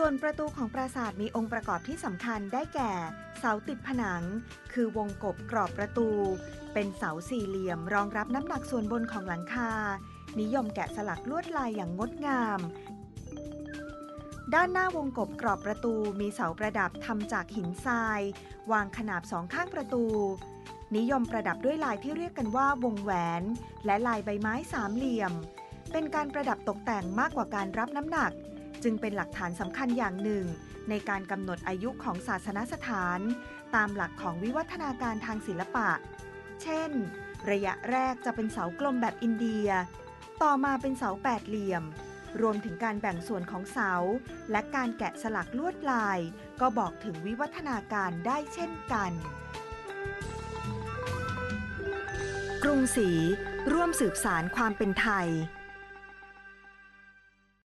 ่วนประตูของปราสาทมีองค์ประกอบที่สำคัญได้แก่ เสาติดผนัง คือวงกบกรอบประตู เป็นเสาสี่เหลี่ยมรองรับน้ำหนักส่วนบนของหลังคา นิยมแกะสลักลวดลายอย่างงดงาม ด้านหน้าวงกบกรอบประตูมีเสาประดับทำจากหินทราย วางขนาบสองข้างประตู นิยมประดับด้วยลายที่เรียกกันว่าวงแหวน และลายใบไม้สามเหลี่ยม เป็นการประดับตกแต่งมากกว่าการรับน้ำหนัก จึงเป็นหลักฐานสำคัญอย่างหนึ่ง ในการกำหนดอายุของศาสนสถาน ตามหลักของวิวัฒนาการทางศิลปะ เช่น ระยะแรกจะเป็นเสากลมแบบอินเดีย ต่อมาเป็นเสาแปดเหลี่ยม รวมถึงการแบ่งส่วนของเสา และการแกะสลักลวดลาย ก็บอกถึงวิวัฒนาการได้เช่นกัน กรุงศรีร่วมสืบสารความเป็นไทย